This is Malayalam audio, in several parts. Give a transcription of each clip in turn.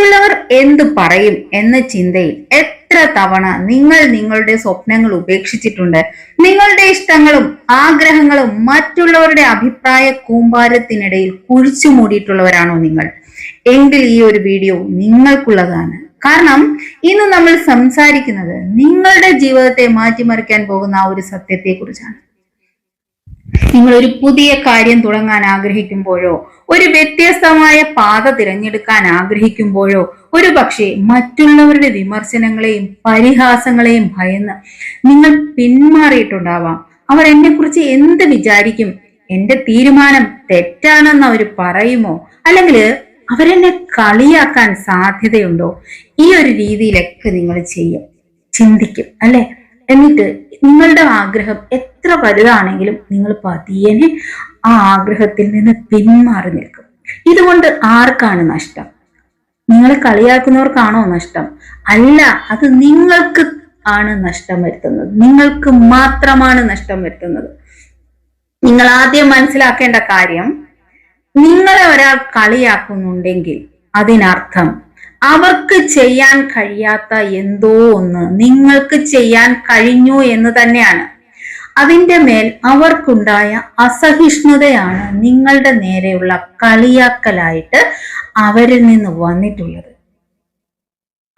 മറ്റുള്ളവർ എന്തു പറയും എന്ന ചിന്തയിൽ എത്ര തവണ നിങ്ങൾ നിങ്ങളുടെ സ്വപ്നങ്ങൾ ഉപേക്ഷിച്ചിട്ടുണ്ട്. നിങ്ങളുടെ ഇഷ്ടങ്ങളും ആഗ്രഹങ്ങളും മറ്റുള്ളവരുടെ അഭിപ്രായ കൂമ്പാരത്തിനിടയിൽ കുഴിച്ചു മൂടിയിട്ടുള്ളവരാണോ നിങ്ങൾ? എങ്കിൽ ഈ ഒരു വീഡിയോ നിങ്ങൾക്കുള്ളതാണ്. കാരണം ഇന്ന് നമ്മൾ സംസാരിക്കുന്നത് നിങ്ങളുടെ ജീവിതത്തെ മാറ്റിമറിക്കാൻ പോകുന്ന ആ ഒരു സത്യത്തെക്കുറിച്ചാണ്. നിങ്ങൾ ഒരു പുതിയ കാര്യം തുടങ്ങാൻ ആഗ്രഹിക്കുമ്പോഴോ ഒരു വ്യത്യസ്തമായ പാത തിരഞ്ഞെടുക്കാൻ ആഗ്രഹിക്കുമ്പോഴോ ഒരു പക്ഷേ മറ്റുള്ളവരുടെ വിമർശനങ്ങളെയും പരിഹാസങ്ങളെയും ഭയന്ന് നിങ്ങൾ പിന്മാറിയിട്ടുണ്ടാവാം. അവർ എന്നെ കുറിച്ച് എന്ത് വിചാരിക്കും? എന്റെ തീരുമാനം തെറ്റാണെന്ന് അവർ പറയുമോ? അല്ലെങ്കിൽ അവരെന്നെ കളിയാക്കാൻ സാധ്യതയുണ്ടോ? ഈ ഒരു രീതിയിലൊക്കെ നിങ്ങൾ ചെയ്യും ചിന്തിക്കും അല്ലെ? എന്നിട്ട് നിങ്ങളുടെ ആഗ്രഹം എത്ര വലുതാണെങ്കിലും നിങ്ങൾ പതിയനെ ആ ആഗ്രഹത്തിൽ നിന്ന് പിന്മാറി നിൽക്കും. ഇതുകൊണ്ട് ആർക്കാണ് നഷ്ടം? നിങ്ങളെ കളിയാക്കുന്നവർക്കാണോ നഷ്ടം? അല്ല അത് നിങ്ങൾക്ക് ആണ് നഷ്ടം വരുത്തുന്നത്. നിങ്ങൾക്ക് മാത്രമാണ് നഷ്ടം വരുത്തുന്നത്. നിങ്ങൾ ആദ്യം മനസ്സിലാക്കേണ്ട കാര്യം നിങ്ങളെ ഒരാൾ കളിയാക്കുന്നുണ്ടെങ്കിൽ അതിനർത്ഥം അവർക്ക് ചെയ്യാൻ കഴിയാത്ത എന്തോ ഒന്ന് നിങ്ങൾക്ക് ചെയ്യാൻ കഴിഞ്ഞു എന്ന് തന്നെയാണ്. അതിന്റെ മേൽ അവർക്കുണ്ടായ അസഹിഷ്ണുതയാണ് നിങ്ങളുടെ നേരെയുള്ള കളിയാക്കലായിട്ട് അവരിൽ നിന്ന് വന്നിട്ടുള്ളത്.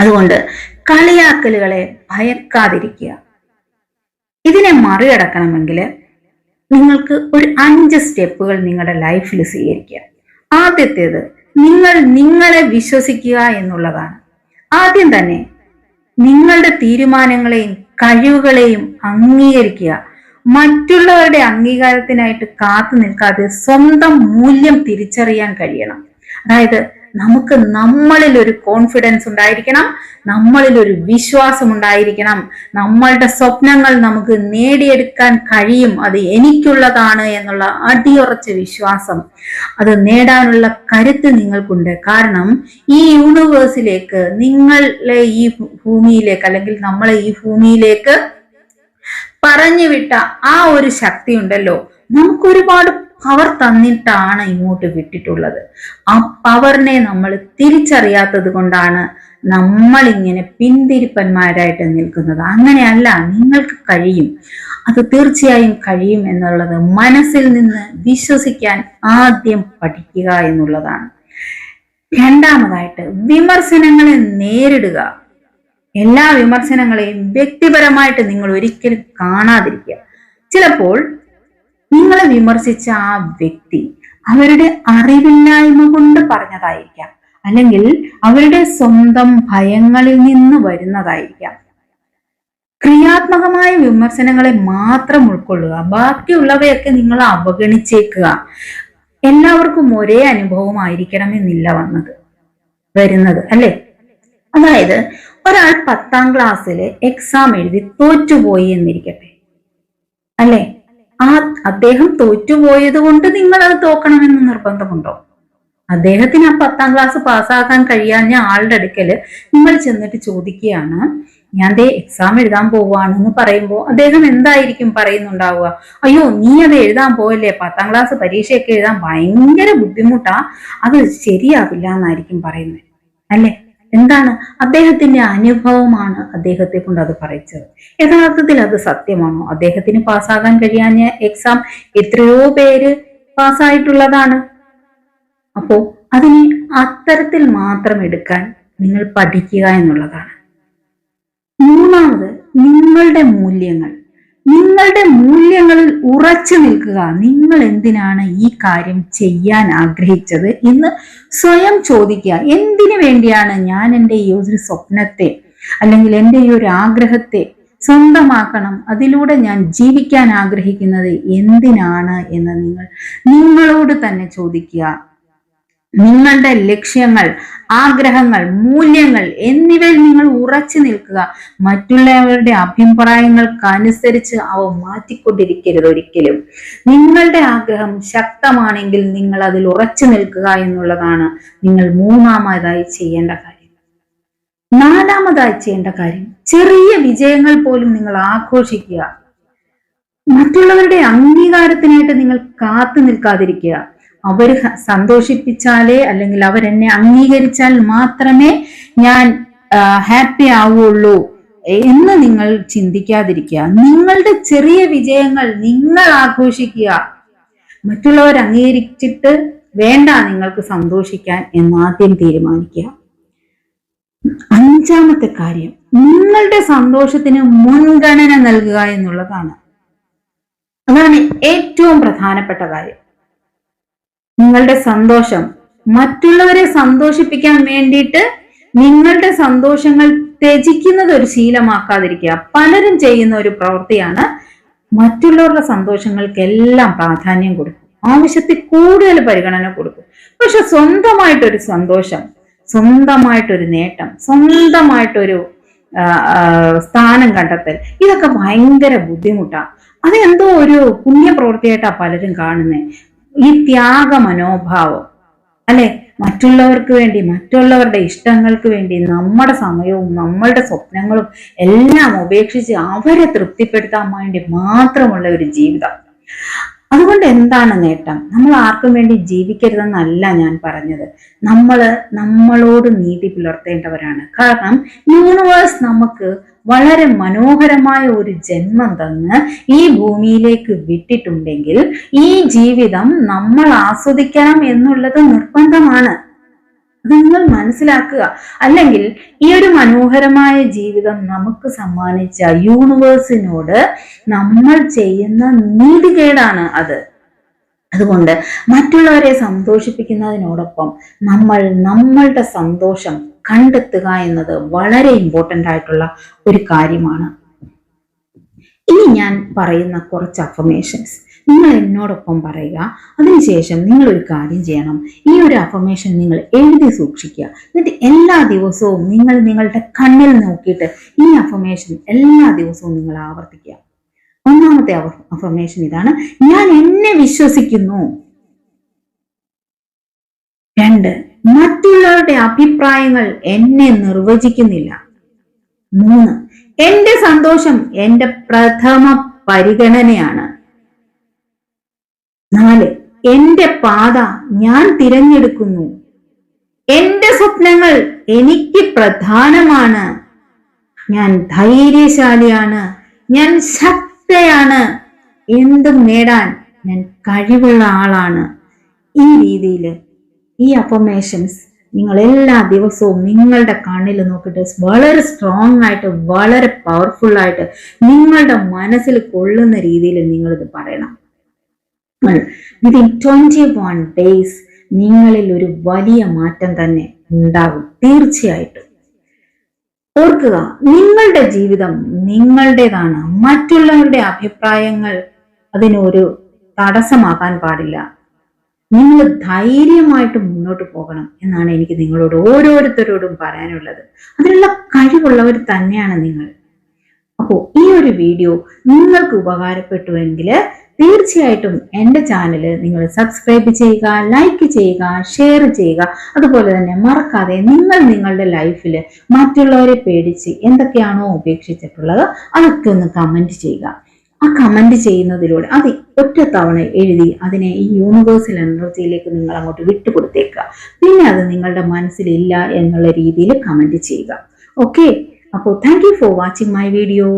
അതുകൊണ്ട് കളിയാക്കലുകളെ ഭയക്കാതിരിക്കുക. ഇതിനെ മറികടക്കണമെങ്കിൽ നിങ്ങൾക്ക് ഒരു അഞ്ച് സ്റ്റെപ്പുകൾ നിങ്ങളുടെ ലൈഫിൽ സ്വീകരിക്കുക. ആദ്യത്തേത് നിങ്ങൾ നിങ്ങളെ വിശ്വസിക്കുക എന്നുള്ളതാണ്. ആദ്യം തന്നെ നിങ്ങളുടെ തീരുമാനങ്ങളെയും കഴിവുകളെയും അംഗീകരിക്കുക. മറ്റുള്ളവരുടെ അംഗീകാരത്തിനായിട്ട് കാത്തു നിൽക്കാതെ സ്വന്തം മൂല്യം തിരിച്ചറിയാൻ കഴിയണം. അതായത് നമുക്ക് നമ്മളിൽ ഒരു കോൺഫിഡൻസ് ഉണ്ടായിരിക്കണം നമ്മളിൽ ഒരു വിശ്വാസം ഉണ്ടായിരിക്കണം. നമ്മളുടെ സ്വപ്നങ്ങൾ നമുക്ക് നേടിയെടുക്കാൻ കഴിയും. അത് എനിക്കുള്ളതാണ് എന്നുള്ള അടിയുറച്ച വിശ്വാസം. അത് നേടാനുള്ള കരുത്ത് നിങ്ങൾക്കുണ്ട്. കാരണം ഈ യൂണിവേഴ്സിലേക്ക് നിങ്ങളെ ഈ ഭൂമിയിലേക്ക് അല്ലെങ്കിൽ നമ്മളെ ഈ ഭൂമിയിലേക്ക് പറഞ്ഞു വിട്ട ആ ഒരു ശക്തി ഉണ്ടല്ലോ നമുക്ക് ഒരുപാട് പവർ തന്നിട്ടാണ് ഇങ്ങോട്ട് വിട്ടിട്ടുള്ളത്. ആ പവറിനെ നമ്മൾ തിരിച്ചറിയാത്തത് കൊണ്ടാണ് നമ്മൾ ഇങ്ങനെ പിന്തിരിപ്പന്മാരായിട്ട് നിൽക്കുന്നത്. അങ്ങനെയല്ല നിങ്ങൾക്ക് കഴിയും. അത് തീർച്ചയായും കഴിയും എന്നുള്ളത് മനസ്സിൽ നിന്ന് വിശ്വസിക്കാൻ ആദ്യം പഠിക്കുക എന്നുള്ളതാണ്. രണ്ടാമതായിട്ട് വിമർശനങ്ങളെ നേരിടുക. എല്ലാ വിമർശനങ്ങളെയും വ്യക്തിപരമായിട്ട് നിങ്ങൾ ഒരിക്കലും കാണാതിരിക്കുക. ചിലപ്പോൾ നിങ്ങളെ വിമർശിച്ച ആ വ്യക്തി അവരുടെ അറിവില്ലായ്മ കൊണ്ട് പറഞ്ഞതായിരിക്കാം. അല്ലെങ്കിൽ അവരുടെ സ്വന്തം ഭയങ്ങളിൽ നിന്ന് വരുന്നതായിരിക്കാം. ക്രിയാത്മകമായ വിമർശനങ്ങളെ മാത്രം ഉൾക്കൊള്ളുക. ബാക്കിയുള്ളവയൊക്കെ നിങ്ങൾ അവഗണിച്ചേക്കുക. എല്ലാവർക്കും ഒരേ അനുഭവമായിരിക്കണമെന്നില്ല വന്നത് വരുന്നത് അല്ലെ? അതായത് ഒരാൾ പത്താം ക്ലാസ്സിൽ എക്സാം എഴുതി തോറ്റുപോയി എന്നിരിക്കട്ടെ അല്ലെ? ആ അദ്ദേഹം തോറ്റുപോയത് കൊണ്ട് നിങ്ങൾ അത് തോക്കണമെന്ന് നിർബന്ധമുണ്ടോ? അദ്ദേഹത്തിന് ആ പത്താം ക്ലാസ് പാസ്സാക്കാൻ കഴിയാഞ്ഞ ആളുടെ അടുക്കൽ നിങ്ങൾ ചെന്നിട്ട് ചോദിക്കുകയാണ് ഞാൻ ദേ എക്സാം എഴുതാൻ പോവാണ് എന്ന് പറയുമ്പോൾ അദ്ദേഹം എന്തായിരിക്കും പറയുന്നുണ്ടാവുക? അയ്യോ നീ അത് എഴുതാൻ പോയല്ലേ പത്താം ക്ലാസ് പരീക്ഷയൊക്കെ എഴുതാൻ ഭയങ്കര ബുദ്ധിമുട്ടാ. അത് ശരിയാവില്ല എന്നായിരിക്കും പറയുന്നത്. അല്ലേ? എന്താണ്? അദ്ദേഹത്തിന്റെ അനുഭവമാണ് അദ്ദേഹത്തെ കൊണ്ട് അത് പറയിച്ചത്. യഥാർത്ഥത്തിൽ അത് സത്യമാണോ? അദ്ദേഹത്തിന് പാസ്സാകാൻ കഴിയാഞ്ഞ എക്സാം എത്രയോ പേര് പാസ്സായിട്ടുള്ളതാണ്. അപ്പോ അതിനെ അത്തരത്തിൽ മാത്രം എടുക്കാൻ നിങ്ങൾ പഠിക്കുക എന്നുള്ളതാണ്. മൂന്നാമത് നിങ്ങളുടെ മൂല്യങ്ങൾ. നിങ്ങളുടെ മൂല്യങ്ങളിൽ ഉറച്ചു നിൽക്കുക. നിങ്ങൾ എന്തിനാണ് ഈ കാര്യം ചെയ്യാൻ ആഗ്രഹിച്ചത് എന്ന് സ്വയം ചോദിക്കുക. എന്തിനു വേണ്ടിയാണ് ഞാൻ എന്റെ ഈ ഒരു സ്വപ്നത്തെ അല്ലെങ്കിൽ എന്റെ ഈ ഒരു ആഗ്രഹത്തെ സ്വന്തമാക്കണം? അതിലൂടെ ഞാൻ ജീവിക്കാൻ ആഗ്രഹിക്കുന്നത് എന്തിനാണ് എന്ന് നിങ്ങൾ നിങ്ങളോട് തന്നെ ചോദിക്കുക. നിങ്ങളുടെ ലക്ഷ്യങ്ങൾ ആഗ്രഹങ്ങൾ മൂല്യങ്ങൾ എന്നിവയിൽ നിങ്ങൾ ഉറച്ചു നിൽക്കുക. മറ്റുള്ളവരുടെ അഭിപ്രായങ്ങൾക്കനുസരിച്ച് അവ മാറ്റിക്കൊണ്ടിരിക്കരുത് ഒരിക്കലും. നിങ്ങളുടെ ആഗ്രഹം ശക്തമാണെങ്കിൽ നിങ്ങൾ അതിൽ ഉറച്ചു നിൽക്കുക എന്നുള്ളതാണ് നിങ്ങൾ മൂന്നാമതായി ചെയ്യേണ്ട കാര്യം. നാലാമതായി ചെയ്യേണ്ട കാര്യം ചെറിയ വിജയങ്ങൾ പോലും നിങ്ങൾ ആഘോഷിക്കുക. മറ്റുള്ളവരുടെ അംഗീകാരത്തിനായിട്ട് നിങ്ങൾ കാത്തു നിൽക്കാതിരിക്കുക. അവർ സന്തോഷിപ്പിച്ചാലേ അല്ലെങ്കിൽ അവരെന്നെ അംഗീകരിച്ചാൽ മാത്രമേ ഞാൻ ഹാപ്പി ആവുള്ളൂ എന്ന് നിങ്ങൾ ചിന്തിക്കാതിരിക്കുക. നിങ്ങളുടെ ചെറിയ വിജയങ്ങൾ നിങ്ങൾ ആഘോഷിക്കുക. മറ്റുള്ളവർ അംഗീകരിച്ചിട്ട് വേണ്ട നിങ്ങൾക്ക് സന്തോഷിക്കാൻ എന്ന് ആദ്യം തീരുമാനിക്കുക. അഞ്ചാമത്തെ കാര്യം നിങ്ങളുടെ സന്തോഷത്തിന് മുൻഗണന നൽകുക എന്നുള്ളതാണ്. അതാണ് ഏറ്റവും പ്രധാനപ്പെട്ട കാര്യം. നിങ്ങളുടെ സന്തോഷം. മറ്റുള്ളവരെ സന്തോഷിപ്പിക്കാൻ വേണ്ടിയിട്ട് നിങ്ങളുടെ സന്തോഷങ്ങൾ ത്യജിക്കുന്നത് ഒരു ശീലമാക്കാതിരിക്കുക. പലരും ചെയ്യുന്ന ഒരു പ്രവൃത്തിയാണ് മറ്റുള്ളവരുടെ സന്തോഷങ്ങൾക്കെല്ലാം പ്രാധാന്യം കൊടുക്കും. ആവശ്യത്തിൽ കൂടുതൽ പരിഗണന കൊടുക്കും. പക്ഷെ സ്വന്തമായിട്ടൊരു സന്തോഷം സ്വന്തമായിട്ടൊരു നേട്ടം സ്വന്തമായിട്ടൊരു സ്ഥാനം കണ്ടെത്തൽ ഇതൊക്കെ ഭയങ്കര ബുദ്ധിമുട്ടാണ് അതെന്തോ ഒരു പുണ്യപ്രവൃത്തിയായിട്ടാ പലരും കാണുന്നത് ഈ ത്യാഗ മനോഭാവം അല്ലെ? മറ്റുള്ളവർക്ക് വേണ്ടി മറ്റുള്ളവരുടെ ഇഷ്ടങ്ങൾക്ക് വേണ്ടി നമ്മുടെ സമയവും നമ്മളുടെ സ്വപ്നങ്ങളും എല്ലാം ഉപേക്ഷിച്ച് അവരെ തൃപ്തിപ്പെടുത്താൻ വേണ്ടി മാത്രമുള്ള ഒരു ജീവിതം. അതുകൊണ്ട് എന്താണ് നേട്ടം? നമ്മൾ ആർക്കും വേണ്ടി ജീവിക്കരുതെന്നല്ല ഞാൻ പറഞ്ഞത്. നമ്മൾ നമ്മളോട് നീതി പുലർത്തേണ്ടവരാണ്. കാരണം യൂണിവേഴ്സ് നമുക്ക് വളരെ മനോഹരമായ ഒരു ജന്മം തന്ന് ഈ ഭൂമിയിലേക്ക് വിട്ടിട്ടുണ്ടെങ്കിൽ ഈ ജീവിതം നമ്മൾ ആസ്വദിക്കണം എന്നുള്ളത് നിർബന്ധമാണ്. നിങ്ങൾ മനസ്സിലാക്കുക. അല്ലെങ്കിൽ ഈ ഒരു മനോഹരമായ ജീവിതം നമുക്ക് സമ്മാനിച്ച യൂണിവേഴ്സിനോട് നമ്മൾ ചെയ്യുന്ന നീതികേടാണ് അത്. അതുകൊണ്ട് മറ്റുള്ളവരെ സന്തോഷിപ്പിക്കുന്നതിനോടൊപ്പം നമ്മൾ നമ്മളുടെ സന്തോഷം കണ്ടെത്തുക എന്നത് വളരെ ഇമ്പോർട്ടന്റ് ആയിട്ടുള്ള ഒരു കാര്യമാണ്. ഇനി ഞാൻ പറയുന്ന കുറച്ച് അഫർമേഷൻസ് നിങ്ങൾ എന്നോടൊപ്പം പറയുക. അതിനുശേഷം നിങ്ങൾ ഒരു കാര്യം ചെയ്യണം. ഈ ഒരു അഫർമേഷൻ നിങ്ങൾ എഴുതി സൂക്ഷിക്കുക. എന്നിട്ട് എല്ലാ ദിവസവും നിങ്ങൾ നിങ്ങളുടെ കണ്ണിൽ നോക്കിയിട്ട് ഈ അഫർമേഷൻ എല്ലാ ദിവസവും നിങ്ങൾ ആവർത്തിക്കുക. ഒന്നാമത്തെ അഫർമേഷൻ ഇതാണ്. ഞാൻ എന്നെ വിശ്വസിക്കുന്നു. രണ്ട് മറ്റുള്ളവരുടെ അഭിപ്രായങ്ങൾ എന്നെ നിർവചിക്കുന്നില്ല. മൂന്ന് എന്റെ സന്തോഷം എന്റെ പ്രഥമ പരിഗണനയാണ്. നാല് എന്റെ പാത ഞാൻ തിരഞ്ഞെടുക്കുന്നു. എന്റെ സ്വപ്നങ്ങൾ എനിക്ക് പ്രധാനമാണ്. ഞാൻ ധൈര്യശാലിയാണ്. ഞാൻ ശക്തയാണ്. എന്തും നേടാൻ ഞാൻ കഴിവുള്ള ആളാണ്. ഈ രീതിയിൽ ഈ അഫർമേഷൻസ് നിങ്ങൾ എല്ലാ ദിവസവും നിങ്ങളുടെ കണ്ണിൽ നോക്കിയിട്ട് വളരെ സ്ട്രോങ് ആയിട്ട് വളരെ പവർഫുൾ ആയിട്ട് നിങ്ങളുടെ മനസ്സിൽ കൊള്ളുന്ന രീതിയിൽ നിങ്ങളിത് പറയണം. വിതിൻ ട്വന്റി വൺ ഡേയ്സ് നിങ്ങളിൽ ഒരു വലിയ മാറ്റം തന്നെ ഉണ്ടാകും. തീർച്ചയായിട്ടും. ഓർക്കുക നിങ്ങളുടെ ജീവിതം നിങ്ങളുടേതാണ്. മറ്റുള്ളവരുടെ അഭിപ്രായങ്ങൾ അതിനൊരു തടസ്സമാകാൻ പാടില്ല. നിങ്ങൾ ധൈര്യമായിട്ട് മുന്നോട്ട് പോകണം എന്നാണ് എനിക്ക് നിങ്ങളോട് ഓരോരുത്തരോടും പറയാനുള്ളത്. അതിനുള്ള കഴിവുള്ളവർ തന്നെയാണ് നിങ്ങൾ. അപ്പോൾ ഈ ഒരു വീഡിയോ നിങ്ങൾക്ക് ഉപകാരപ്പെട്ടുവെങ്കിൽ തീർച്ചയായിട്ടും എന്റെ ചാനൽ നിങ്ങൾ സബ്സ്ക്രൈബ് ചെയ്യുക ലൈക്ക് ചെയ്യുക ഷെയർ ചെയ്യുക. അതുപോലെ തന്നെ മറക്കാതെ നിങ്ങൾ നിങ്ങളുടെ ലൈഫിൽ മറ്റുള്ളവരെ പേടിച്ച് എന്തൊക്കെയാണോ ഉപേക്ഷിച്ചിട്ടുള്ളത് അതൊക്കെ ഒന്ന് കമന്റ് ചെയ്യുക. ആ കമന്റ് ചെയ്യുന്നതിലൂടെ അത് ഒറ്റ തവണ എഴുതി അതിനെ ഈ യൂണിവേഴ്സൽ എനർജിയിലേക്ക് നിങ്ങൾ അങ്ങോട്ട് വിട്ടുകൊടുത്തേക്കുക. പിന്നെ അത് നിങ്ങളുടെ മനസ്സിലില്ല എന്നുള്ള രീതിയിൽ കമന്റ് ചെയ്യുക. ഓക്കെ അപ്പോൾ thank you for watching my video